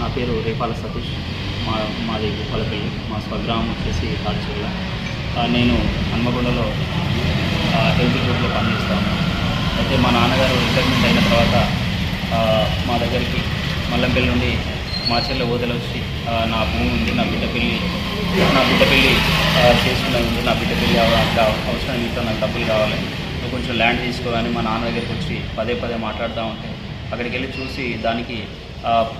నా పేరు రేపాల సతీష్. మా మాది భూపాలపల్లి మా స్వగ్రామం వచ్చేసి తాడిచెల్ల నేను హన్మగొండలో హెల్త్ గ్రూప్లో పనిచేస్తాను అయితే మా నాన్నగారు రిటైర్మెంట్ అయిన తర్వాత మా దగ్గరికి మల్లంపల్లి నుండి మా చెల్లె ఓదలు వచ్చి నా భూమి ఉంది నా బిడ్డ పెళ్ళి నా బిడ్డ పెళ్ళి చేసుకున్న చేసుకున్నది ఉంది నా బిడ్డ పెళ్ళి అవసరం ఇంట్లో నాకు డబ్బులు కావాలి. నువ్వు కొంచెం ల్యాండ్ తీసుకోవాలని మా నాన్న దగ్గరికి వచ్చి పదే పదే మాట్లాడుతూ ఉంటే అక్కడికి వెళ్ళి చూసి దానికి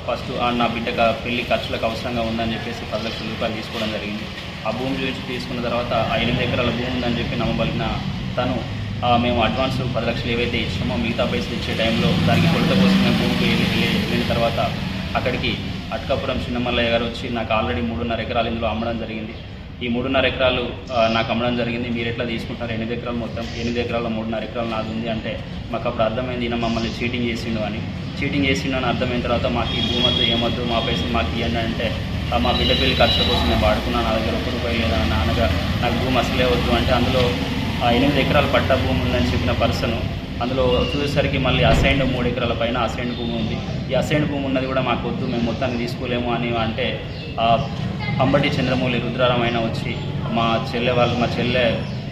ఫస్ట్ నా బిడ్డకు పెళ్ళి ఖర్చులకు అవసరంగా ఉందని చెప్పేసి పది లక్షల రూపాయలు తీసుకోవడం జరిగింది. ఆ భూమి చూసి తీసుకున్న తర్వాత ఆ ఎనిమిది ఎకరాల భూమి ఉందని చెప్పి నమ్మబలిగిన తను మేము అడ్వాన్స్ పది లక్షలు ఏవైతే ఇచ్చామో మిగతా పైసలు ఇచ్చే టైంలో దానికి కొలత కోసం మేము భూమికి వెళ్ళిన తర్వాత అక్కడికి అట్కాపురం చిన్నమల్లయ్య గారు వచ్చి నాకు ఆల్రెడీ మూడున్నర ఎకరాలు ఇందులో అమ్మడం జరిగింది. ఈ మూడున్నర ఎకరాలు నాకు అమ్మడం జరిగింది. మీరు ఎట్లా తీసుకుంటారు? ఎనిమిది ఎకరాలు మొత్తం ఎనిమిది ఎకరాల మూడున్నర ఎకరాలు నాది ఉంది అంటే మాకు అప్పుడు అర్థమైంది ఈయన మమ్మల్ని చీటింగ్ చేసిండు అని. చీటింగ్ చేసిండు అని అర్థమైన తర్వాత మాకు ఈ భూమద్దు ఏమద్దు మా పైసలు మాకు ఇవ్వండి అంటే మా బిడ్డ పెళ్ళి ఖర్చుల కోసం నేను వాడుకున్నాను నా దగ్గర ఒక్క రూపాయి లేదా నాన్నగా నాకు భూమి అసలే వద్దు అంటే అందులో ఎనిమిది ఎకరాల పట్ట భూమి ఉందని చెప్పిన పర్సన్ అందులో చూసేసరికి మళ్ళీ అసైన్డ్ మూడు ఎకరాల పైన అసైన్డ్ భూమి ఉంది. ఈ అసైన్డ్ భూమి ఉన్నది కూడా మాకు వద్దు మేము మొత్తాన్ని తీసుకోలేము అని అంటే అంబటి చంద్రమౌళి రుద్రారామైన వచ్చి మా చెల్లె వాళ్ళు మా చెల్లె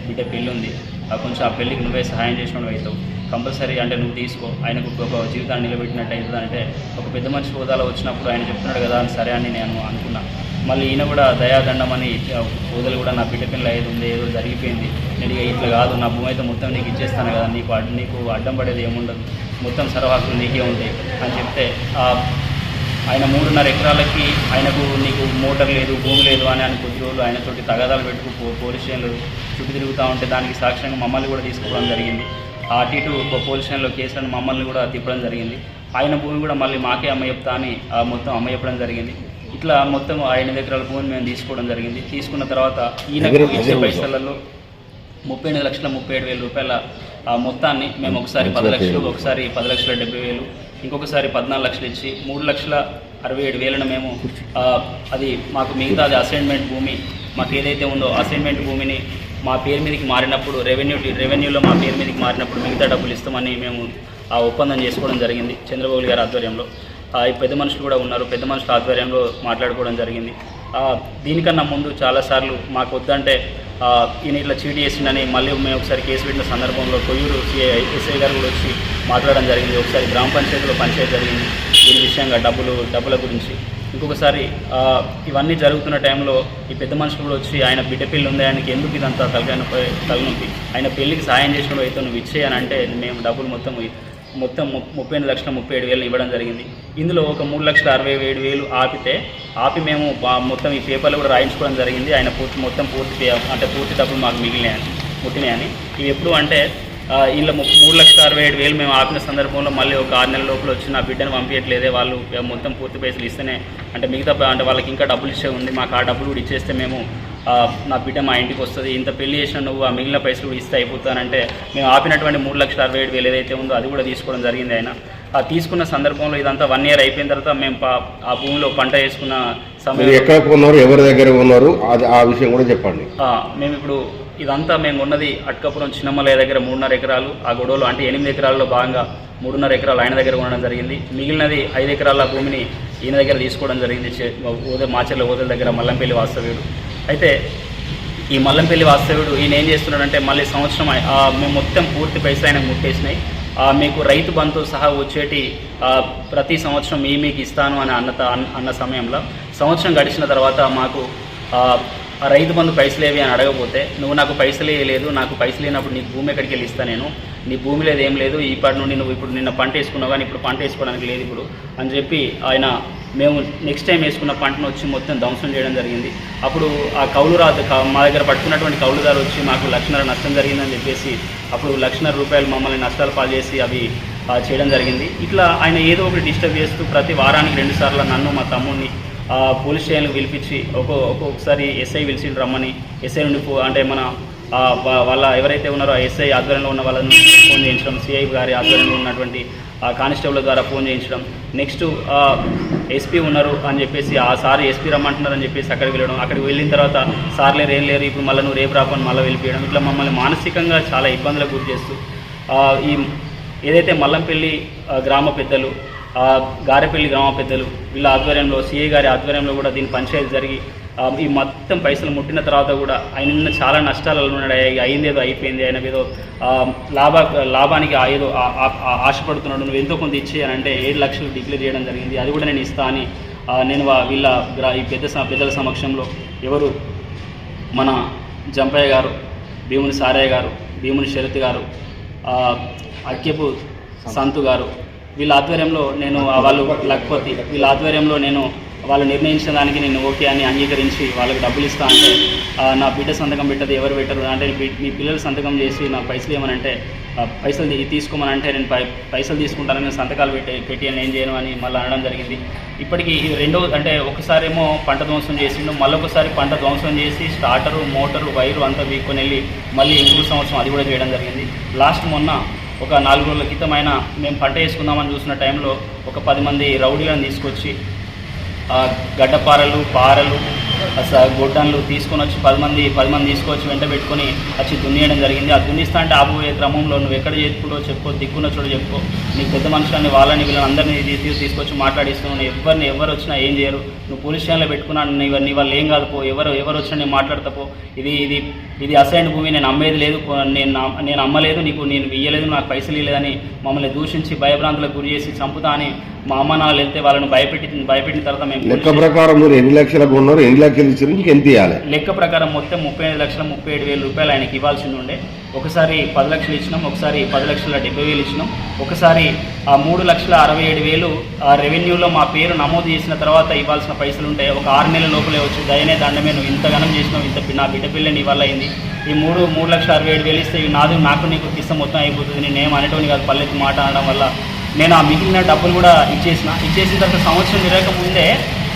బిడ్డ పెళ్ళి ఉంది ఆ కొంచెం ఆ పెళ్ళికి నువ్వే సహాయం చేసినప్పుడు అవుతావు కంపల్సరీ అంటే నువ్వు తీసుకో. ఆయనకు ఒక జీవితాన్ని నిలబెట్టినట్టు అవుతుంది అంటే ఒక పెద్ద మనిషి హోదాలో వచ్చినప్పుడు ఆయన చెప్తున్నాడు కదా అని సరే అని నేను అనుకున్నా. మళ్ళీ ఈయన కూడా దయాదండం అని హోదలు కూడా నా బిడ్డ పిల్లలు ఏది ఉంది ఏదో జరిగిపోయింది. నేను ఇట్లా కాదు నా భూమి అయితే మొత్తం నీకు ఇచ్చేస్తాను కదా నీకు నీకు అడ్డం పడేది ఏముండదు. మొత్తం సర్వాకులు నీకే ఉంటాయి. అని చెప్తే ఆ ఆయన మూడున్నర ఎకరాలకి ఆయనకు నీకు మోటార్ లేదు భూమి లేదు అని ఆయన కొద్ది రోజులు ఆయనతోటి తగాదాలు పెట్టుకు పో- పోలీస్ స్టేషన్లు చుట్టూ తిరుగుతూ ఉంటే దానికి సాక్ష్యంగా మమ్మల్ని కూడా తీసుకోవడం జరిగింది. ఆ అటు ఇటు పోలీస్ స్టేషన్లో కేసులను మమ్మల్ని కూడా తిప్పడం జరిగింది. ఆయన భూమి కూడా మళ్ళీ మాకే అమ్మ చెప్తా అని ఆ మొత్తం అమ్మ చెప్పడం జరిగింది. ఇట్లా మొత్తం ఆ ఎనిమిది ఎకరాల భూమిని మేము తీసుకోవడం జరిగింది. తీసుకున్న తర్వాత ఈయనకు ఇచ్చే పైసలలో ముప్పై ఎనిమిది లక్షల ముప్పై ఏడు వేల రూపాయల ఆ మొత్తాన్ని మేము ఒకసారి పది లక్షలు ఒకసారి పది లక్షల డెబ్బై వేలు ఇంకొకసారి పద్నాలుగు లక్షలు ఇచ్చి మూడు లక్షల అరవై ఏడు వేలను మేము అది మాకు మిగతాది అసైన్మెంట్ భూమి మాకు ఏదైతే ఉందో అసైన్మెంట్ భూమిని మా పేరు మీదకి మారినప్పుడు రెవెన్యూ రెవెన్యూలో మా పేరు మీదకి మారినప్పుడు మిగతా డబ్బులు ఇస్తామని మేము ఆ ఒప్పందం చేసుకోవడం జరిగింది చంద్రబాబు గారి ఆధ్వర్యంలో. ఈ పెద్ద మనుషులు కూడా ఉన్నారు పెద్ద మనుషుల ఆధ్వర్యంలో మాట్లాడుకోవడం జరిగింది. దీనికన్నా ముందు చాలాసార్లు మాకు వద్దంటే ఈయన ఇట్లా చీటీ చేసిండని మళ్ళీ మేము ఒకసారి కేసు పెట్టిన సందర్భంలో కొయ్యూరు సిఐ ఎస్ఐ గారు కూడా వచ్చి మాట్లాడడం జరిగింది. ఒకసారి గ్రామ పంచాయతీలో పంచాయతీ జరిగింది. దీని విషయంగా డబ్బులు డబ్బుల గురించి. ఇంకొకసారి ఇవన్నీ జరుగుతున్న టైంలో ఈ పెద్ద మనుషులు కూడా వచ్చి ఆయన బిడ్డ పెళ్ళి ఉంది ఆయనకి ఎందుకు ఇదంతా తలకాయ తలనొప్పి? ఆయన పెళ్ళికి సాయం చేసినప్పుడు అయితే నువ్వు ఇచ్చేయని అంటే మేము డబ్బులు మొత్తం మొత్తం ము- ముప్పై ఎనిమిది లక్షల ముప్పై ఏడు వేలు ఇవ్వడం జరిగింది. ఇందులో ఒక మూడు లక్షల అరవై ఏడు వేలు ఆపితే ఆపి మేము మొత్తం ఈ పేపర్లు కూడా రాయించుకోవడం జరిగింది. ఆయన పూర్తి మొత్తం పూర్తి అంటే పూర్తి డబ్బులు మాకు మిగిలినాయని ముట్టినాయని. ఇవి ఎప్పుడు అంటే ఇలా మూడు లక్షల అరవై ఏడు వేలు మేము ఆపిన సందర్భంలో మళ్ళీ ఒక ఆరు నెలల లోపల వచ్చి నా బిడ్డను పంపించట్లేదే. వాళ్ళు మొత్తం పూర్తి పైసలు ఇస్తేనే అంటే మిగతా అంటే వాళ్ళకి ఇంకా డబ్బులు ఇచ్చే ఉంది. మాకు ఆ డబ్బులు కూడా ఇచ్చేస్తే మేము నా బిడ్డ మా ఇంటికి వస్తుంది. ఇంత పెళ్ళి చేసిన నువ్వు ఆ మిగిలిన పైసలు కూడా ఇస్తే అయిపోతానంటే మేము ఆపినటువంటి మూడు లక్షల అరవై ఏడు వేలు ఏదైతే ఉందో అది కూడా తీసుకోవడం జరిగింది ఆయన. ఆ తీసుకున్న సందర్భంలో ఇదంతా వన్ ఇయర్ అయిపోయిన తర్వాత మేము ఆ భూమిలో పంట వేసుకున్న సమయం ఎక్కడ కొన్నారు ఎవరి దగ్గర కొన్నారు అది ఆ విషయం కూడా చెప్పండి. మేము ఇప్పుడు ఇదంతా మేము ఉన్నది అట్కాపురం చిన్నమలయ్య దగ్గర మూడున్నర ఎకరాలు ఆ గొడవలు అంటే ఎనిమిది ఎకరాల్లో భాగంగా మూడున్నర ఎకరాలు ఆయన దగ్గర ఉండడం జరిగింది. మిగిలినది ఐదు ఎకరాల భూమిని ఈయన దగ్గర తీసుకోవడం జరిగింది. ఓద మాచర్ల ఓదల దగ్గర మల్లంపల్లి వాస్తవ్యుడు. అయితే ఈ మల్లంపల్లి వాస్తవ్యుడు ఈయన ఏం చేస్తున్నాడంటే మళ్ళీ సంవత్సరం మేము మొత్తం పూర్తి పైసలు ఆయనకు ముట్టేసినాయి. ఆ, మీకు రైతు బంధు సహా వచ్చేటి ప్రతి సంవత్సరం మీ మీకు ఇస్తాను అని అన్న అన్న- సమయంలో సంవత్సరం గడిచిన తర్వాత మాకు రైతు బంధు పైసలు ఏవి అని అడగపోతే నువ్వు నాకు పైసలు లేదు నాకు పైసలు లేనప్పుడు నీకు భూమి ఎక్కడికి వెళ్ళి ఇస్తా నేను నీ భూమి లేదు ఏం లేదు ఇప్పటి నుండి నువ్వు ఇప్పుడు నిన్న పంట వేసుకున్నావు కానీ ఇప్పుడు పంట వేసుకోవడానికి లేదు ఇప్పుడు అని చెప్పి ఆయన మేము నెక్స్ట్ టైం వేసుకున్న పంటను వచ్చి మొత్తం ధ్వంసం చేయడం జరిగింది. అప్పుడు ఆ కౌలు రాదు మా దగ్గర పట్టుకున్నటువంటి కౌలుదారు వచ్చి మాకు లక్షన్నర నష్టం జరిగిందని చెప్పేసి అప్పుడు లక్షన్నర రూపాయలు మమ్మల్ని నష్టాలు పాల్చేసి అవి చేయడం జరిగింది. ఇట్లా ఆయన ఏదో ఒకటి డిస్టర్బ్ చేస్తూ ప్రతి వారానికి రెండుసార్లు నన్ను మా తమ్ముడిని పోలీస్ స్టేషన్కి పిలిపించి ఒక్కో ఒక్కొక్కసారి ఎస్ఐ పిలిచి రమ్మని ఎస్ఐ నుండి పో- అంటే మన వాళ్ళ ఎవరైతే ఉన్నారో ఎస్ఐ ఆధ్వర్యంలో ఉన్న వాళ్ళని ఫోన్ చేయించడం సిఐ గారి ఆధ్వర్యంలో ఉన్నటువంటి ఆ కానిస్టేబుల్ ద్వారా ఫోన్ చేయించడం నెక్స్ట్ ఎస్పీ ఉన్నారు అని చెప్పేసి ఆ సార్ ఎస్పీ రమ్మంటున్నారు అని చెప్పేసి అక్కడికి వెళ్ళడం అక్కడికి వెళ్ళిన తర్వాత సార్ లేరు ఏం లేరు ఇప్పుడు మళ్ళీ నువ్వు రేపు రాపని మళ్ళీ వెళ్ళిపోయడం ఇట్లా మమ్మల్ని మానసికంగా చాలా ఇబ్బందులకు గురి చేస్తూ ఈ ఏదైతే మల్లంపల్లి గ్రామ పెద్దలు గారెపల్లి గ్రామ పెద్దలు వీళ్ళ ఆధ్వర్యంలో సిఐ గారి ఆధ్వర్యంలో కూడా దీని పంచాయతీ జరిగి ఈ మొత్తం పైసలు ముట్టిన తర్వాత కూడా ఆయన చాలా నష్టాలలో ఉన్నాడు అయింది ఏదో అయిపోయింది. ఆయన ఏదో లాభ లాభానికి ఆ ఏదో ఆశపడుతున్నాడు. నువ్వు ఎంతో కొంత ఇచ్చే అని అంటే ఏడు లక్షలు డిక్లేర్ చేయడం జరిగింది. అది కూడా నేను ఇస్తా అని నేను వీళ్ళ గ్రా ఈ పెద్ద స- పెద్దల సమక్షంలో ఎవరు? మన జంపయ్య గారు భీముని సారయ్య గారు భీముని శరత్ గారు అక్కెపు సంతు గారు వీళ్ళ ఆధ్వర్యంలో నేను వాళ్ళు లక్పతి. వీళ్ళ ఆధ్వర్యంలో నేను వాళ్ళు నిర్ణయించిన దానికి నేను ఓకే అని అంగీకరించి వాళ్ళకి డబ్బులు ఇస్తా అంటే నా బిడ్డ సంతకం పెట్టదు ఎవరు పెట్టరు అంటే మీ పిల్లలు సంతకం చేసి నాకు పైసలు ఇవ్వమనంటే పైసలు తీసుకోమనంటే తీసుకోమని అంటే నేను పై పైసలు తీసుకుంటాను నేను సంతకాలు పెట్టి పెట్టి నేను ఏం చేయను అని మళ్ళీ అనడం జరిగింది. ఇప్పటికీ రెండో అంటే ఒకసారేమో పంట ధ్వంసం చేసిండు మళ్ళీ ఒకసారి పంట ధ్వంసం చేసి స్టార్టరు మోటారు వైరు అంతా వీక్కొని వెళ్ళి మళ్ళీ ఇంకో సంవత్సరం అది కూడా చేయడం జరిగింది. లాస్ట్ మొన్న ఒక నాలుగు రోజుల క్రితం అయినా మేము పంట వేసుకుందామని చూసిన టైంలో ఒక పది మంది రౌడీలను తీసుకొచ్చి గడ్డపారలు పారలు గొడ్డన్లు తీసుకొని వచ్చి పది మంది పది మంది తీసుకొచ్చి వెంట పెట్టుకొని వచ్చి దున్నియడం జరిగింది. ఆ దున్నిస్తా అంటే ఆబోయే క్రమంలో నువ్వు ఎక్కడ చేసుకుంటో చెప్పుకో దిక్కున్న చోట చెప్పుకో నీ పెద్ద మనుషులని వాళ్ళని వీళ్ళని అందరినీ తీసుకొచ్చి మాట్లాడిస్తున్నావు. ఎవరిని ఎవరు వచ్చినా ఏం చేయరు. నువ్వు పోలీస్ స్టేషన్లో పెట్టుకున్నాను నీ నీ ఏం కాదు పో. ఎవరు ఎవరు వచ్చినా నేను మాట్లాడతా పో. ఇది ఇది ఇది అసైన్ భూమి నేను అమ్మేది లేదు నేను నేను అమ్మలేదు నీకు నేను ఇయ్యలేదు నాకు పైసలు ఇవ్వలేదని మమ్మల్ని దూషించి భయభ్రాంతులకు గురి చేసి చంపుతా అని మా అమ్మ నాన్నలు వెళ్తే వాళ్ళని భయపెట్టి భయపెట్టిన తర్వాత మేము లెక్క ప్రకారం మీరు ఎన్ని లక్షలకు ఉన్నారు ఎన్ని లక్షలు ఇచ్చారు మీకు ఎంత ఇవ్వాలి లెక్క ప్రకారం మొత్తం ముప్పై ఐదు లక్షల ముప్పై ఏడు వేల రూపాయలు ఆయనకి ఇవ్వాల్సింది ఉండే. ఒకసారి పది లక్షలు ఇచ్చినాం ఒకసారి పది లక్షల డెబ్బై వేలు ఇచ్చినాం. ఒకసారి ఆ మూడు లక్షల అరవై ఏడు వేలు ఆ రెవెన్యూలో మా పేరు నమోదు చేసిన తర్వాత ఇవ్వాల్సిన పైసలు ఉంటాయి ఒక ఆరు నెలల లోపలే వచ్చి దయనే దండమే నువ్వు ఇంత ఘనం చేసినావు ఇంత నా బిడ్డ పిల్లని ఇవాళ అయింది. ఈ మూడు మూడు లక్షల అరవై ఏడు వేలు ఇస్తే నాది నాకు నీకు కిస్త మొత్తం అయిపోతుంది నేను ఏం అనేటోని కాదు పల్లెకి మాట అనడం వల్ల. నేను ఆ మిగిలిన డబ్బులు కూడా ఇచ్చేసిన. ఇచ్చేసిన తర్వాత సంవత్సరం తిరగక ముందే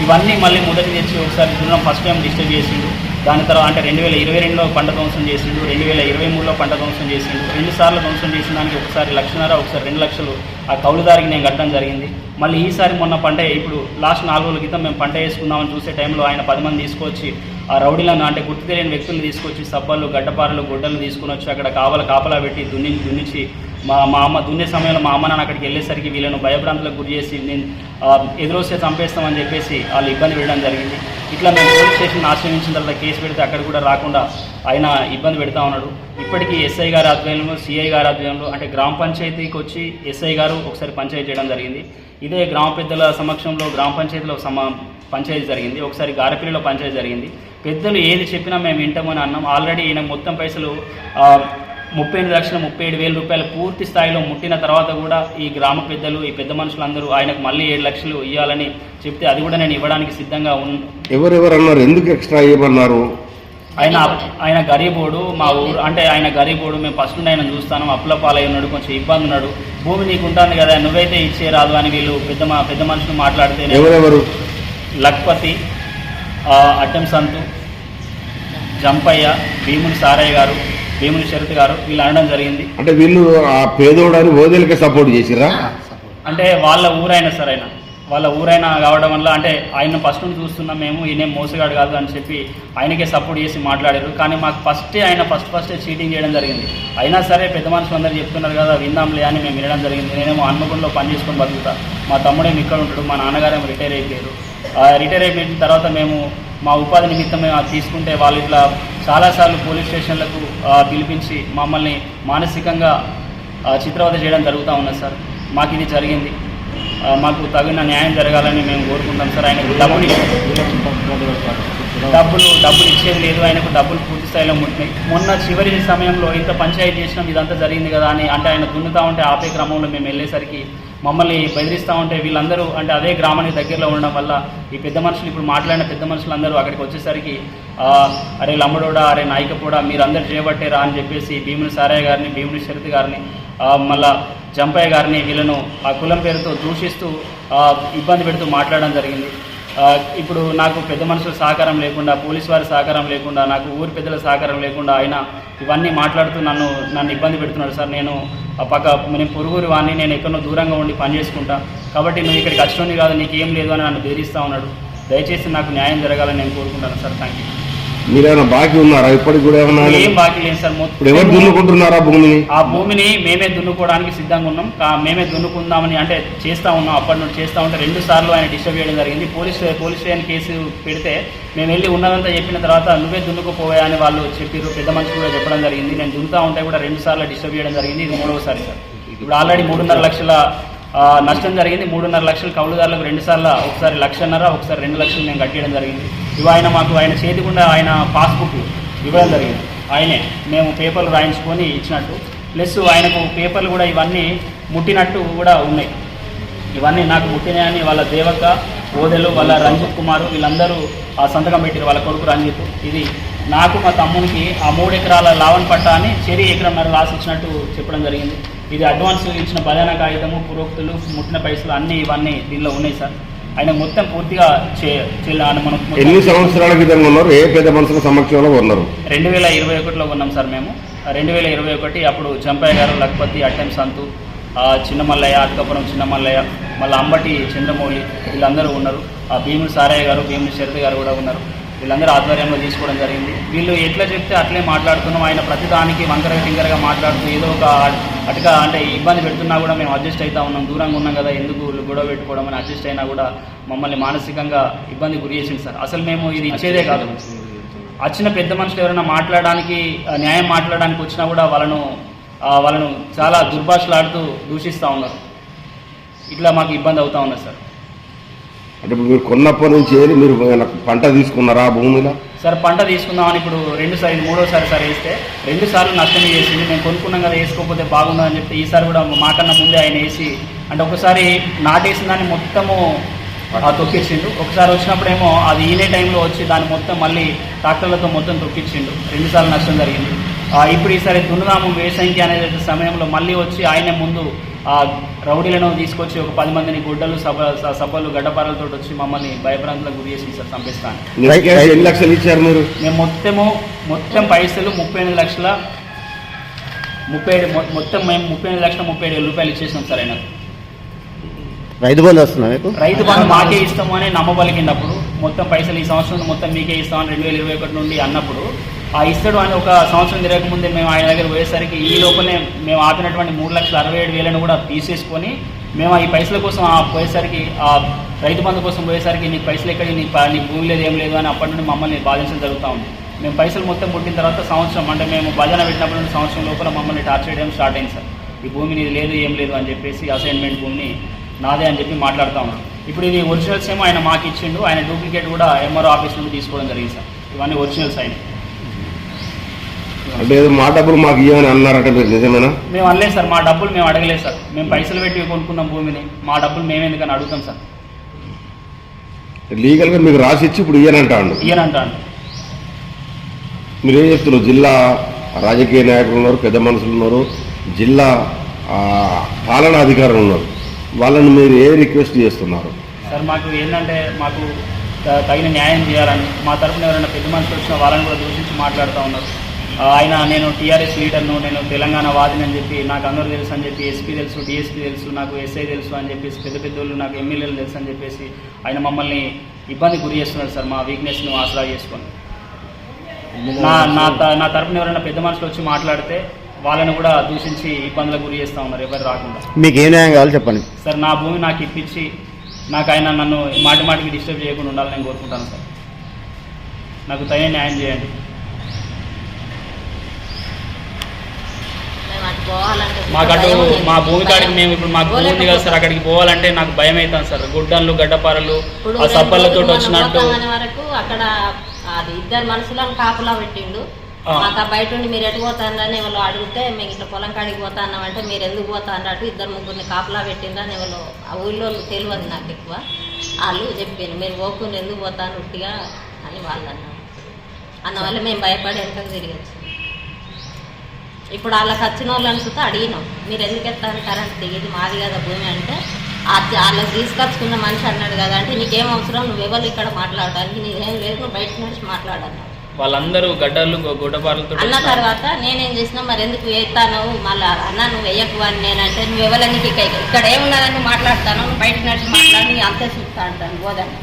ఇవన్నీ మళ్ళీ మొదటి తెచ్చి ఒకసారి దున్నం ఫస్ట్ టైం డిస్టర్బ్ చేసిండు. దాని తర్వాత అంటే రెండు వేల ఇరవై రెండులో పంట ధ్వంసం చేసిండు రెండు వేల ఇరవై మూడులో పంట ధ్వంసం చేసిండు. రెండు సార్లు ధ్వంసం చేసిన దానికి ఒకసారి లక్షన్నర ఒకసారి రెండు లక్షలు ఆ కౌలుదారికి నేను కట్టడం జరిగింది. మళ్ళీ ఈసారి మొన్న పంట ఇప్పుడు లాస్ట్ నాలుగు రోజుల క్రితం మేము పంట వేసుకుందామని చూసే టైంలో ఆయన పది మంది తీసుకొచ్చి ఆ రౌడీలను అంటే గుర్తు తెలియని వ్యక్తులు తీసుకొచ్చి సబ్బలు గడ్డపారలు గుడ్డలు తీసుకుని వచ్చి అక్కడ కావల కాపలా పెట్టి దున్ని దున్నించి మా మా అమ్మ దున్నే సమయంలో మా అమ్మ నాన్న అక్కడికి వెళ్ళేసరికి వీళ్ళను భయభ్రాంతులకు గురి చేసి నేను ఎదురొస్తే చంపేస్తామని చెప్పేసి వాళ్ళు ఇబ్బంది పెట్టడం జరిగింది. ఇట్లా మేము పోలీస్ స్టేషన్ ఆశ్రయించిన తర్వాత కేసు పెడితే అక్కడ కూడా రాకుండా ఆయన ఇబ్బంది పెడతా ఉన్నాడు. ఇప్పటికీ ఎస్ఐ గారి ఆధ్వర్యంలో సిఐ గారి ఆధ్వర్యంలో అంటే గ్రామ పంచాయతీకి వచ్చి ఎస్ఐ గారు ఒకసారి పంచాయతీ చేయడం జరిగింది. ఇదే గ్రామ పెద్దల సమక్షంలో గ్రామ పంచాయతీలో సమ పంచాయతీ జరిగింది. ఒకసారి గారపల్లిలో పంచాయతీ జరిగింది. పెద్దలు ఏది చెప్పినా మేము వింటామని అన్నాం. ఆల్రెడీ ఈయన మొత్తం పైసలు ముప్పై ఎనిమిది లక్షల ముప్పై ఏడు వేల రూపాయలు పూర్తి స్థాయిలో ముట్టిన తర్వాత కూడా ఈ గ్రామ పెద్దలు ఈ పెద్ద మనుషులందరూ ఆయనకు మళ్ళీ ఏడు లక్షలు ఇవ్వాలని చెప్తే అది కూడా నేను ఇవ్వడానికి సిద్ధంగా ఉన్ ఎవరెవరు అన్నారు ఎందుకు ఎక్స్ట్రా ఇవ్వమన్నారు? ఆయన ఆయన గరీబోడు మా ఊరు అంటే ఆయన గరీబోడు మేము ఫస్ట్ నుండి ఆయన చూస్తాను అప్పుల పాలై ఉన్నాడు కొంచెం ఇబ్బంది ఉన్నాడు. భూమి నీకు ఉంటుంది కదా నువ్వైతే ఇచ్చే రాదు అని వీళ్ళు పెద్ద మా పెద్ద మనుషులు మాట్లాడితే ఎవరెవరు? లక్పతి అడ్డం సంతు జంపయ్య భీముని సారయ్య గారు భీముని శరత్ గారు వీళ్ళు అనడం జరిగింది. అంటే వీళ్ళు ఆ పేదోడని ఓదేలకే సపోర్ట్ చేసిరా అంటే వాళ్ళ ఊరైనా సరే ఆయన వాళ్ళ ఊరైనా కావడం వల్ల అంటే ఆయన ఫస్ట్ నుంచి చూస్తున్నాం మేము ఈయనేం మోసగాడు కాదు అని చెప్పి ఆయనకే సపోర్ట్ చేసి మాట్లాడారు. కానీ మాకు ఫస్టే ఆయన ఫస్ట్ ఫస్టే చీటింగ్ చేయడం జరిగింది. అయినా సరే పెద్ద మనుషులు అందరూ చెప్తున్నారు కదా విందాంలే అని మేము వినడం జరిగింది. నేనేమో హన్మకొండలో పని చేసుకొని బతుకుతా. మా తమ్ముడేమో ఇక్కడ ఉంటాడు మా నాన్నగారేమో రిటైర్ అయిపోయారు. ఆ రిటైర్ అయిపోయిన తర్వాత మేము మా ఉపాధి నిమిత్తం అది తీసుకుంటే వాళ్ళు ఇట్లా చాలాసార్లు పోలీస్ స్టేషన్లకు పిలిపించి మమ్మల్ని మానసికంగా ఆ, చిత్రవద చేయడం జరుగుతూ ఉన్నది సార్. మాకు ఇది జరిగింది. మాకు తగిన న్యాయం జరగాలని మేము కోరుకుంటాం సార్. ఆయనకు డబ్బులు డబ్బులు డబ్బులు ఇచ్చేది లేదు. ఆయనకు డబ్బులు పూర్తి స్థాయిలో ముట్టినాయి. మొన్న చివరి సమయంలో ఇంత పంచాయతీ చేసినాం ఇదంతా జరిగింది కదా అని అంటే ఆయన దున్నుతా ఉంటే ఆపే క్రమంలో మేము వెళ్ళేసరికి మమ్మల్ని బెదిరిస్తూ ఉంటే వీళ్ళందరూ అంటే అదే గ్రామానికి దగ్గరలో ఉండడం వల్ల ఈ పెద్ద మనుషులు ఇప్పుడు మాట్లాడిన పెద్ద మనుషులందరూ అక్కడికి వచ్చేసరికి అరే లమ్మడోడా అరే నాయకపోడా మీరందరూ చేయబట్టేరా అని చెప్పేసి భీముని సారయ్య గారిని భీముని శరత్ గారిని మళ్ళా జంపయ్య గారిని వీళ్ళను ఆ కులం పేరుతో దూషిస్తూ ఇబ్బంది పెడుతూ మాట్లాడడం జరిగింది. ఇప్పుడు నాకు పెద్ద మనుషుల సహకారం లేకుండా పోలీస్ వారి సహకారం లేకుండా నాకు ఊరి పెద్దల సహకారం లేకుండా ఆయన ఇవన్నీ మాట్లాడుతూ నన్ను నన్ను ఇబ్బంది పెడుతున్నాడు సార్ నేను పక్క నేను పొరుగురు వాడిని నేను ఎక్కడో దూరంగా ఉండి పని చేసుకుంటా. కాబట్టి నువ్వు ఇక్కడికి వచ్చినోని కాదు నీకేం లేదు అని నన్ను బెదిరిస్తూ ఉన్నాడు. దయచేసి నాకు న్యాయం జరగాలని నేను కోరుకుంటాను. సార్ థ్యాంక్ యూ మీరేమైనా బాకీ ఉన్నారా? ఇప్పటికి కూడా ఏమన్నా ఏం బాకీ లేదు సార్. ఇప్పుడు ఎవరు దున్నుకుంటున్నారా భూమిని? ఆ భూమిని మేమే దున్నుకోవడానికి సిద్ధంగా ఉన్నాం. కా- మేమే దున్నుకుందామని అంటే చేస్తా ఉన్నాం. అప్పటి నుండి చేస్తా ఉంటే రెండు సార్లు ఆయన డిస్టర్బ్ చేయడం జరిగింది. పోలీస్ పోలీస్ స్టేషన్ కేసు పెడితే మేము వెళ్ళి ఉన్నదంతా చెప్పిన తర్వాత నువ్వే దున్నుకుపోయా అని వాళ్ళు చెప్పారు పెద్ద మనిషి కూడా చెప్పడం జరిగింది. నేను దున్నుతా ఉంటే కూడా రెండు సార్లు డిస్టర్బ్ చేయడం జరిగింది. ఇది మూడవసారి సార్. ఇప్పుడు ఆల్రెడీ మూడున్నర లక్షల నష్టం జరిగింది. మూడున్నర లక్షలు కౌలుదారులకు రెండు సార్లు ఒకసారి లక్షన్నర ఒకసారి రెండు లక్షలు మేము కట్టేయడం జరిగింది. ఇవి ఆయన మాకు ఆయన చేతికుండా ఆయన పాస్బుక్ ఇవ్వడం జరిగింది. ఆయనే మేము పేపర్లు రాయించుకొని ఇచ్చినట్టు. ప్లస్ ఆయనకు పేపర్లు కూడా ఇవన్నీ ముట్టినట్టు కూడా ఉన్నాయి. ఇవన్నీ నాకు ముట్టినాయని వాళ్ళ దేవక ఓదెలు వాళ్ళ రంజిత్ కుమార్ వీళ్ళందరూ ఆ సంతకం పెట్టారు వాళ్ళ కొడుకు రంజిత్. ఇది నాకు మా తమ్మునికి ఆ మూడు ఎకరాల లావన్ పట్ట అని చెరి ఎకరంన్నర రాసి ఇచ్చినట్టు చెప్పడం జరిగింది. ఇది అడ్వాన్స్ ఇచ్చిన బదాన కాగితము పురోక్తులు ముట్టిన పైసలు అన్నీ ఇవన్నీ దీనిలో ఉన్నాయి సార్. ఆయన మొత్తం పూర్తిగా ఎన్ని సంవత్సరాల క్రితం ఉన్నారు? ఏ పెద్ద మనుషుల సమక్షంలో ఉన్నారు? రెండు వేల ఇరవై ఒకటిలో ఉన్నాం సార్ మేము. రెండు వేల ఇరవై ఒకటి అప్పుడు చంపయ్య గారు లక్పతి అట్టెం సంతు ఆ చిన్న మల్లయ్య అటుకపురం చిన్న మల్లయ్య మళ్ళీ అంబటి చంద్రమౌళి వీళ్ళందరూ ఉన్నారు. ఆ భీముడు సారయ్య గారు భీముడు శరత్ గారు కూడా ఉన్నారు. వీళ్ళందరూ ఆధ్వర్యంలో తీసుకోవడం జరిగింది. వీళ్ళు ఎట్లా చెప్తే అట్లే మాట్లాడుతున్నాం. ఆయన ప్రతిదానికి వంకర టింకరగా మాట్లాడుతూ ఏదో ఒక అటుగా అంటే ఇబ్బంది పెడుతున్నా కూడా మేము అడ్జస్ట్ అవుతా ఉన్నాం. దూరంగా ఉన్నాం కదా ఎందుకు గొడవ పెట్టుకోవడం అని అడ్జస్ట్ అయినా కూడా మమ్మల్ని మానసికంగా ఇబ్బంది గురి చేసింది సార్. అసలు మేము ఇది ఇచ్చేదే కాదు. వచ్చిన పెద్ద మనుషులు ఎవరైనా మాట్లాడడానికి న్యాయం మాట్లాడడానికి వచ్చినా కూడా వాళ్ళను వాళ్ళను చాలా దుర్భాషలాడుతూ దూషిస్తూ ఉన్నారు. ఇట్లా మాకు ఇబ్బంది అవుతా ఉన్నది సార్. అంటే ఇప్పుడు మీరు కొన్నప్పటి నుంచి ఏది మీరు పంట తీసుకున్నారా భూమిలో? సార్ పంట తీసుకుందామని ఇప్పుడు రెండు సారి మూడోసారి సార్ వేస్తే రెండు సార్లు నష్టం చేసింది. మేము కొనుక్కున్నాం కదా వేసుకోకపోతే బాగుందని చెప్పి ఈసారి కూడా మాకన్నా ముందే ఆయన వేసి అంటే ఒకసారి నాటేసిన దాన్ని మొత్తము తొక్కిచ్చిండు. ఒకసారి వచ్చినప్పుడేమో అది ఈనే టైంలో వచ్చి దాన్ని మొత్తం మళ్ళీ ట్రాక్టర్లతో మొత్తం తొక్కిచ్చిండు. రెండుసార్లు నష్టం జరిగింది. ఇప్పుడు ఈసారి దున్నదాము వేసంకి అనే సమయంలో మళ్ళీ వచ్చి ఆయనే ముందు ఆ రౌడీలను తీసుకొచ్చి ఒక పది మందిని గుడ్డలు సభ స- సభలు గడ్డపారలతో వచ్చి మమ్మల్ని భయభ్రాంతులకు గురి చేసింది సార్ చంపిస్తాను లక్షలు ఇచ్చారు మీరు? మేము మొత్తము మొత్తం పైసలు ముప్పై ఎనిమిది లక్షల ముప్పై ఏడు మొత్తం మేము ముప్పై ఎనిమిది లక్షల ముప్పై ఏడు వేల రూపాయలు ఇచ్చేసినాం సార్ ఆయన. రైతు బంధు వస్తుందా మీకు? రైతు బంధు మాకే ఇస్తాము అని నమ్మబలికినప్పుడు మొత్తం పైసలు ఈ సంవత్సరం మొత్తం మీకే ఇస్తామని రెండు వేల ఇరవై ఒకటి నుండి అన్నప్పుడు. ఆ ఇస్తాడు అని ఒక సంవత్సరం తిరగకముందే మేము ఆయన దగ్గర పోయేసరికి ఈ లోపలే మేము ఆపినటువంటి మూడు లక్షల అరవై ఏడు వేలను కూడా తీసేసుకొని మేము ఈ పైసల కోసం ఆ పోయేసరికి ఆ రైతు బంధు కోసం పోయేసరికి నీకు పైసలు ఎక్కడ నీకు నీ భూమి లేదు ఏం లేదు అని అప్పటి నుండి మమ్మల్ని బాధించడం జరుగుతూ ఉంది. మేము పైసలు మొత్తం పుట్టిన తర్వాత సంవత్సరం అంటే మేము భజన పెట్టినప్పటి నుండి సంవత్సరం లోపల మమ్మల్ని టార్చర్ చేయడం స్టార్ట్ అయింది సార్. ఈ భూమి నీది లేదు ఏం లేదు అని చెప్పేసి అసైన్మెంట్ భూమిని నాదే అని చెప్పి మాట్లాడుతూ ఉన్నాం. ఇప్పుడు ఇది ఒరిజినల్స్ ఏమో ఆయన మాకు ఇచ్చిండు ఆయన డూప్లికేట్ కూడా ఎంఆర్ఓ ఆఫీస్ నుండి తీసుకోవడం జరిగింది సార్. ఇవన్నీ ఒరిజినల్స్ అయినాయి అంటే ఏదో మా డబ్బులు మాకు ఇవ్వని అన్నారంటే మీరు నిజమేనా? మేము అనలేదు సార్ మా డబ్బులు మేము అడగలేదు సార్. మేము పైసలు పెట్టి కొనుక్కున్నాం భూమిని. మా డబ్బులు మేము ఎందుకని అడుగుతాం సార్? లీగల్గా మీకు రాసి ఇచ్చి ఇప్పుడు ఇయ్యనంటాడు. ఇయ్యనంటాను మీరు ఏం చెప్తున్నారు? జిల్లా రాజకీయ నాయకులు ఉన్నారు పెద్ద మనుషులు ఉన్నారు జిల్లా పాలనా అధికారులు ఉన్నారు. వాళ్ళని మీరు ఏ రిక్వెస్ట్ చేస్తున్నారు? సార్ మాకు ఏంటంటే మాకు తగిన న్యాయం చేయాలని మా తరపున ఎవరైనా పెద్ద మనుషులు వచ్చిన వాళ్ళని కూడా దూషించి మాట్లాడుతూ ఉన్నారు. ఆయన నేను టీఆర్ఎస్ లీడర్ను నేను తెలంగాణ వాదిని అని చెప్పి నాకు అందరూ తెలుసు అని చెప్పి ఎస్పీ తెలుసు డిఎస్పీ తెలుసు నాకు ఎస్ఐ తెలుసు అని చెప్పేసి పెద్ద పెద్దోళ్ళు నాకు ఎమ్మెల్యేలు తెలుసు అని చెప్పేసి ఆయన మమ్మల్ని ఇబ్బంది గురి చేస్తున్నాడు సార్ మా వీక్నెస్ను ఆసరా చేసుకొని. నా నా త- నా తరపున ఎవరైనా పెద్ద మనుషులు వచ్చి మాట్లాడితే వాళ్ళని కూడా దూషించి ఇబ్బందులకు గురి చేస్తూ ఉన్నారు ఎవరు రాకుండా. మీకు ఏ న్యాయం కావాలి చెప్పండి. సార్ నా భూమి నాకు ఇప్పించి నాకు ఆయన నన్ను మాటి మాటికి డిస్టర్బ్ చేయకుండా ఉండాలని నేను కోరుకుంటాను సార్. నాకు తగిన న్యాయం చేయండి. మాకు. మా భూమి కాడికి మేము ఇప్పుడు మాకు భూమి ఉంది కదా సార్. అక్కడికి పోవాలంటే నాకు భయం అవుతాను సార్ గుడ్డలు గడ్డపారలు ఆ మనం వచ్చినట్టు వరకు అక్కడ అది ఇద్దరు మనుషులను కాపులా పెట్టిండు. మాకు ఆ బయట ఉండి మీరు ఎటు పోతానని ఎవరు అడిగితే మేము ఇట్లా పొలం కాడికి పోతాన్నాం అంటే మీరు ఎందుకు పోతా అన్నట్టు ఇద్దరు ముగ్గురిని కాపులా పెట్టిండ్రని ఎవరు ఆ ఊళ్ళో తెలియదు నాకు ఎక్కువ వాళ్ళు చెప్పాను మీరు పోకుండా ఎందుకు పోతాను ఉట్టిగా అని వాళ్ళు అన్నారు అందువల్ల మేము భయపడి వెనకకు తిరిగచ్చు ఇప్పుడు వాళ్ళకి వచ్చిన వాళ్ళని చూస్తే అడిగినాం. మీరు ఎందుకు ఎత్తాను కరెంట్ దిగేది మాది కదా భూమి అంటే వాళ్ళకి తీసుకొచ్చుకున్న మనిషి అన్నాడు కదా అంటే నీకేం అవసరం? నువ్వు ఎవరు ఇక్కడ మాట్లాడడానికి? నీదేం లేదు. నువ్వు బయట నడిచి మాట్లాడన్నావు వాళ్ళందరూ గడ్డలు గుడ్డపారలతో అన్న తర్వాత నేనేం చేసినా మరి ఎందుకు వేస్తాను మళ్ళీ అన్న నువ్వు వేయకు అని నేనంటే నువ్వు ఎవరు నీకు ఇక్కడ ఏమున్నదని నువ్వు మాట్లాడతాను. బయట నడిచి మాట్లాడి నీ అంతే చూస్తా అంటాను. పోదని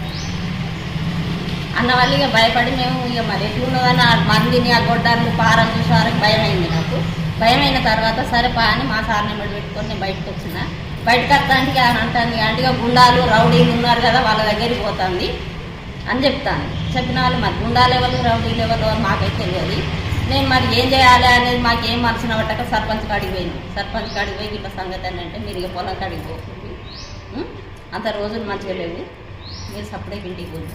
అన్న వాళ్ళు ఇక భయపడి మేము ఇక మరి ఎట్లున్నదని ఆ మందిని ఆ గొడ్డాన్ని పారం చూసే వరకు భయం అయింది నాకు. భయం అయిన తర్వాత సరే పా అని మా సార్ని మెడ పెట్టుకొని నేను బయటకు వచ్చిన. బయటకు వస్తానికి ఆయన అంటాను అంటే గుండాలు రౌడీలు ఉన్నారు కదా వాళ్ళ దగ్గరికి పోతుంది అని చెప్తాను చెప్పిన వాళ్ళు మరి గుండా లెవెల్ రౌడీ లెవెల్ మాకైతే తెలియదు. నేను మరి ఏం చేయాలి అనేది మాకు ఏం మనసున పట్టక సర్పంచ్ కాడికి పోయింది సర్పంచ్ కాడికి పోయి ఇట్లా సంగతి అని అంటే మీరు ఇక పొలం కాడికి పోతుంది అంత రోజులు మంచిగా లేవు. మీరు సపరేట్ ఇంటికి పోయి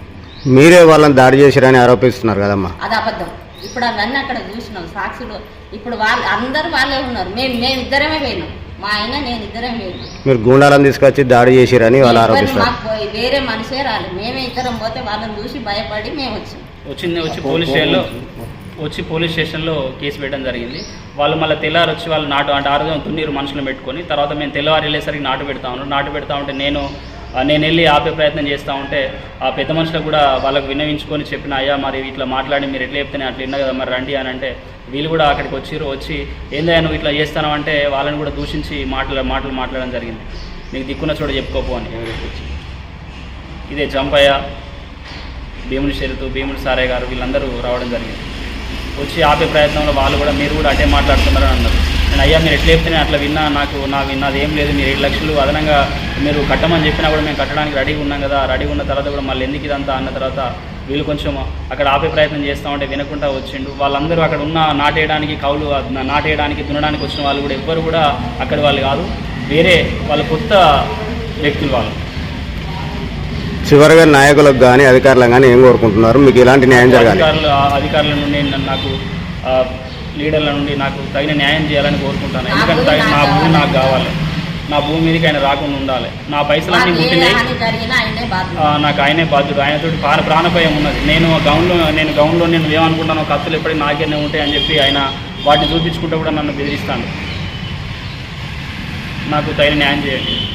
మీరే వాళ్ళని దాడి చేశారని ఆరోపిస్తున్నారు కదమ్మా. అది అబద్ధం. ఇప్పుడు అవన్నీ అక్కడ చూసినాం సాక్షులు. ఇప్పుడు వాళ్ళు అందరూ వాళ్ళే ఉన్నారు. మేము మేము ఇద్దరమే పోయినాం. మా ఆయన నేను ఇద్దరం పోయినాం. మీరు గూండాలను తీసుకొచ్చి దాడి చేశారని వాళ్ళు ఆరోపిస్తారు మాకు పోయి- వేరే మనిషే రాలేదు మేమే ఇద్దరం పోతే వాళ్ళని చూసి భయపడి మేము వచ్చాం వచ్చింది వచ్చి పోలీస్ స్టేషన్లో వచ్చి పోలీస్ స్టేషన్లో కేసు పెట్టడం జరిగింది. వాళ్ళు మళ్ళీ తెల్లారి వచ్చి వాళ్ళు నాటు అంటే ఆరుదం తున్నీరు మనుషులు పెట్టుకొని తర్వాత మేము తెల్లవారు వెళ్ళేసరికి నాటు పెడతా ఉన్నాం నాటు పెడతా ఉంటే నేను నేను వెళ్ళి ఆపే ప్రయత్నం చేస్తూ ఉంటే ఆ పెద్ద మనుషులకు కూడా వాళ్ళకు విన్నవించుకొని చెప్పిన అయ్యా మరి ఇట్లా మాట్లాడి మీరు ఎట్లా చెప్తేనే అట్లా విన్నా కదా మరి రండి అని అంటే వీళ్ళు కూడా అక్కడికి వచ్చిరు వచ్చి ఏందయ్యా నువ్వు ఇట్లా చేస్తాను అంటే వాళ్ళని కూడా దూషించి మాటలు మాటలు మాట్లాడడం జరిగింది. నీకు దిక్కున్న చోట చెప్పుకోపో అని. ఇదే జంపయ్య భీముడి షెరుతు భీముడి సారయ్య గారు వీళ్ళందరూ రావడం జరిగింది. వచ్చి ఆపే ప్రయత్నంలో వాళ్ళు కూడా మీరు కూడా అటే మాట్లాడుతున్నారని అన్నారు. నేను అయ్యా మీరు ఎట్లా చెప్తే అట్లా విన్నా నాకు నా విన్నది ఏం లేదు మీరు ఏడు లక్షలు అదనంగా మీరు కట్టమని చెప్పినా కూడా మేము కట్టడానికి రెడీగా ఉన్నాం కదా రెడీగా ఉన్న తర్వాత కూడా మళ్ళీ ఎందుకు ఇదంతా అన్న తర్వాత వీళ్ళు కొంచెం అక్కడ ఆపే ప్రయత్నం చేస్తూ ఉంటే వినకుండా వచ్చిండు వాళ్ళందరూ అక్కడ ఉన్న నాటేయడానికి కౌలు నాటేయడానికి దున్నడానికి వచ్చిన వాళ్ళు కూడా ఎవ్వరు కూడా అక్కడి వాళ్ళు కాదు. వేరే వాళ్ళ కొత్త వ్యక్తులు వాళ్ళు. చివరిగా నాయకులకు కానీ అధికారులకు కానీ ఏం కోరుకుంటున్నారు? మీకు ఎలాంటి న్యాయం జరగాలి? అధికారులు అధికారుల నుండి నన్ను నాకు లీడర్ల నుండి నాకు తగిన న్యాయం చేయాలని కోరుకుంటాను. ఎందుకంటే తగిన- నా నాకు భూమి నాకు కావాలి. నా భూమి మీదకి ఆయన రాకుండా ఉండాలి. నా పైసలన్నీ పుట్టినాయి జరిగినా ఆయనే బాధ్యత నాకు ఆయనే బాధ్యుడు. ఆయనతోటి ప్రాణ ప్రాణభయం ఉన్నది. నేను గౌన్లో నేను గౌన్లో నేను ఏమనుకుంటానో కత్తులు ఎప్పటికీ నాకేనే ఉంటాయి అని చెప్పి ఆయన వాటిని చూపించుకుంటూ కూడా నన్ను బెదిరిస్తాను నాకు తగిన న్యాయం చేయండి.